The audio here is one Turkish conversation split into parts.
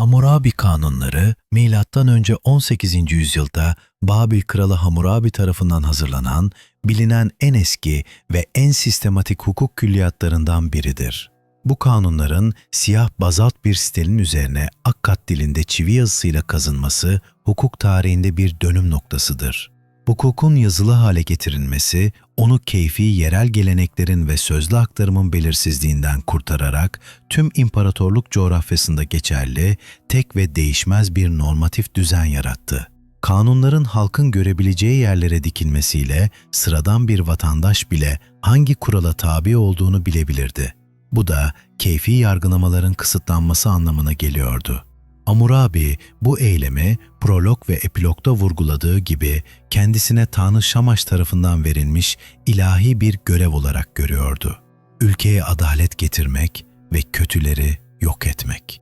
Hammurabi kanunları M.Ö. 18. yüzyılda Babil kralı Hammurabi tarafından hazırlanan, bilinen en eski ve en sistematik hukuk külliyatlarından biridir. Bu kanunların siyah bazalt bir stelin üzerine akkat dilinde çivi yazısıyla kazınması hukuk tarihinde bir dönüm noktasıdır. Hukukun yazılı hale getirilmesi, onu keyfi yerel geleneklerin ve sözlü aktarımın belirsizliğinden kurtararak tüm imparatorluk coğrafyasında geçerli, tek ve değişmez bir normatif düzen yarattı. Kanunların halkın görebileceği yerlere dikilmesiyle sıradan bir vatandaş bile hangi kurala tabi olduğunu bilebilirdi. Bu da keyfi yargılamaların kısıtlanması anlamına geliyordu. Amurabi bu eylemi prolog ve epilogda vurguladığı gibi kendisine Tanrı Şamaş tarafından verilmiş ilahi bir görev olarak görüyordu. Ülkeye adalet getirmek ve kötüleri yok etmek.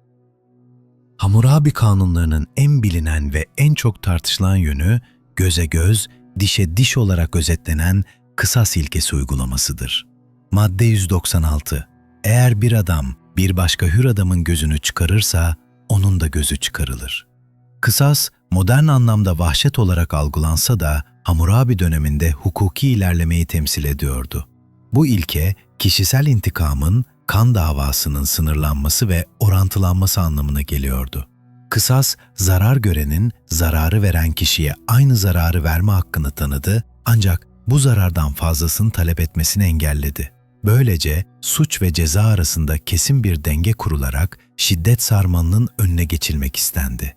Hammurabi kanunlarının en bilinen ve en çok tartışılan yönü göze göz, dişe diş olarak özetlenen kısas ilkesi uygulamasıdır. Madde 196. Eğer bir adam bir başka hür adamın gözünü çıkarırsa onun da gözü çıkarılır. Kısas modern anlamda vahşet olarak algılansa da Hammurabi döneminde hukuki ilerlemeyi temsil ediyordu. Bu ilke kişisel intikamın kan davasının sınırlanması ve orantılanması anlamına geliyordu. Kısas, zarar görenin zararı veren kişiye aynı zararı verme hakkını tanıdı ancak bu zarardan fazlasını talep etmesini engelledi. Böylece suç ve ceza arasında kesin bir denge kurularak şiddet sarmalının önüne geçilmek istendi.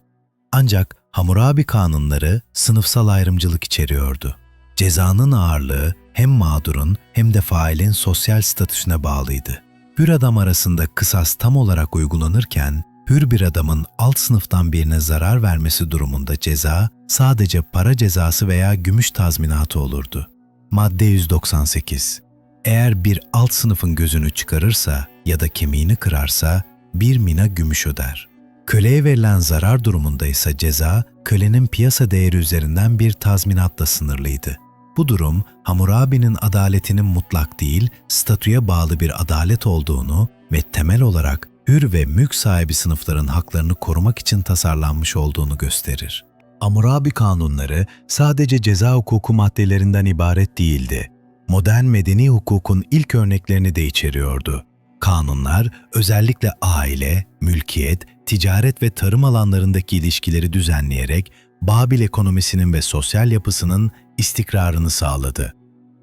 Ancak Hammurabi kanunları sınıfsal ayrımcılık içeriyordu. Cezanın ağırlığı hem mağdurun hem de failin sosyal statüsüne bağlıydı. Hür adam arasında kısas tam olarak uygulanırken, hür bir adamın alt sınıftan birine zarar vermesi durumunda ceza sadece para cezası veya gümüş tazminatı olurdu. Madde 198 Eğer bir alt sınıfın gözünü çıkarırsa ya da kemiğini kırarsa bir mina gümüş öder. Köleye verilen zarar durumunda ise ceza, kölenin piyasa değeri üzerinden bir tazminatla sınırlıydı. Bu durum, Hammurabi'nin adaletinin mutlak değil, statüye bağlı bir adalet olduğunu ve temel olarak hür ve mülk sahibi sınıfların haklarını korumak için tasarlanmış olduğunu gösterir. Hammurabi kanunları sadece ceza hukuku maddelerinden ibaret değildi. Modern medeni hukukun ilk örneklerini de içeriyordu. Kanunlar özellikle aile, mülkiyet, ticaret ve tarım alanlarındaki ilişkileri düzenleyerek Babil ekonomisinin ve sosyal yapısının istikrarını sağladı.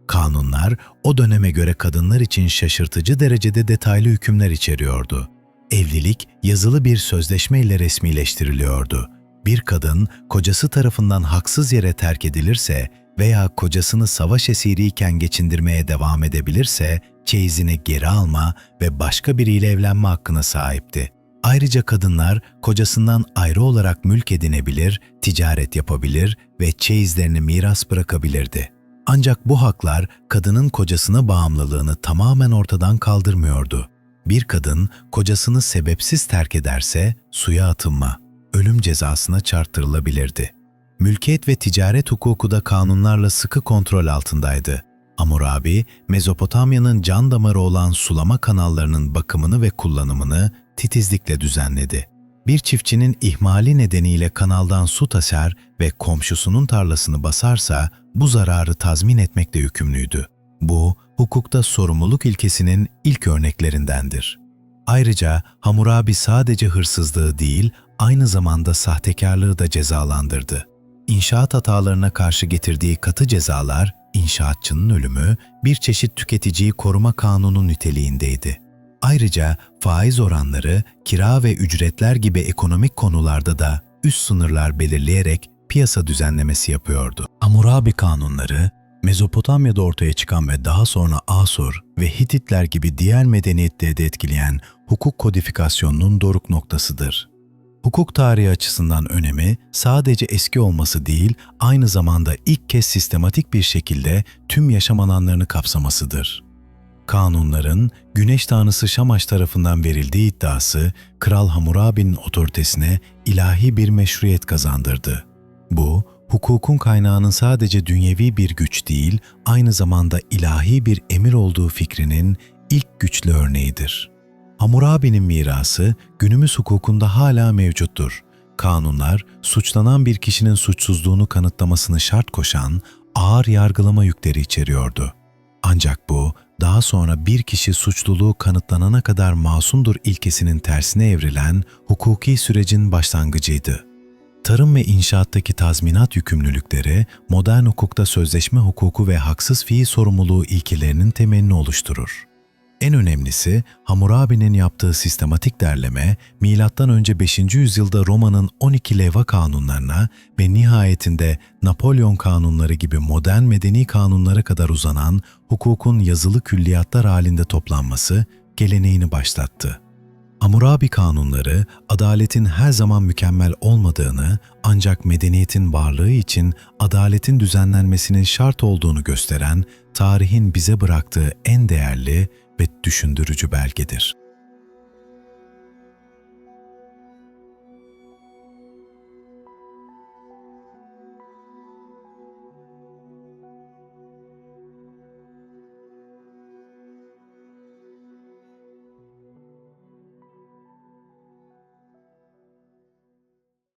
Kanunlar o döneme göre kadınlar için şaşırtıcı derecede detaylı hükümler içeriyordu. Evlilik yazılı bir sözleşme ile resmileştiriliyordu. Bir kadın kocası tarafından haksız yere terk edilirse veya kocasını savaş esiriyken geçindirmeye devam edebilirse çeyizini geri alma ve başka biriyle evlenme hakkına sahipti. Ayrıca kadınlar kocasından ayrı olarak mülk edinebilir, ticaret yapabilir ve çeyizlerini miras bırakabilirdi. Ancak bu haklar kadının kocasına bağımlılığını tamamen ortadan kaldırmıyordu. Bir kadın kocasını sebepsiz terk ederse suya atılma, ölüm cezasına çarptırılabilirdi. Mülkiyet ve ticaret hukuku da kanunlarla sıkı kontrol altındaydı. Hammurabi, Mezopotamya'nın can damarı olan sulama kanallarının bakımını ve kullanımını titizlikle düzenledi. Bir çiftçinin ihmali nedeniyle kanaldan su taşar ve komşusunun tarlasını basarsa bu zararı tazmin etmekle yükümlüydü. Bu, hukukta sorumluluk ilkesinin ilk örneklerindendir. Ayrıca Hammurabi sadece hırsızlığı değil, aynı zamanda sahtekarlığı da cezalandırdı. İnşaat hatalarına karşı getirdiği katı cezalar, inşaatçının ölümü bir çeşit tüketiciyi koruma kanunu niteliğindeydi. Ayrıca faiz oranları, kira ve ücretler gibi ekonomik konularda da üst sınırlar belirleyerek piyasa düzenlemesi yapıyordu. Hammurabi kanunları, Mezopotamya'da ortaya çıkan ve daha sonra Asur ve Hititler gibi diğer medeniyetleri de etkileyen hukuk kodifikasyonunun doruk noktasıdır. Hukuk tarihi açısından önemi sadece eski olması değil, aynı zamanda ilk kez sistematik bir şekilde tüm yaşam alanlarını kapsamasıdır. Kanunların güneş tanrısı Şamaş tarafından verildiği iddiası Kral Hammurabi'nin otoritesine ilahi bir meşruiyet kazandırdı. Bu, hukukun kaynağının sadece dünyevi bir güç değil, aynı zamanda ilahi bir emir olduğu fikrinin ilk güçlü örneğidir. Hammurabi'nin mirası günümüz hukukunda hala mevcuttur. Kanunlar, suçlanan bir kişinin suçsuzluğunu kanıtlamasını şart koşan ağır yargılama yükleri içeriyordu. Ancak bu, daha sonra bir kişi suçluluğu kanıtlanana kadar masumdur ilkesinin tersine evrilen hukuki sürecin başlangıcıydı. Tarım ve inşaattaki tazminat yükümlülükleri, modern hukukta sözleşme hukuku ve haksız fiil sorumluluğu ilkelerinin temelini oluşturur. En önemlisi Hammurabi'nin yaptığı sistematik derleme, M.Ö. 5. yüzyılda Roma'nın 12 leva kanunlarına ve nihayetinde Napolyon kanunları gibi modern medeni kanunlara kadar uzanan hukukun yazılı külliyatlar halinde toplanması geleneğini başlattı. Hammurabi kanunları adaletin her zaman mükemmel olmadığını ancak medeniyetin varlığı için adaletin düzenlenmesinin şart olduğunu gösteren tarihin bize bıraktığı en değerli ve düşündürücü belgedir.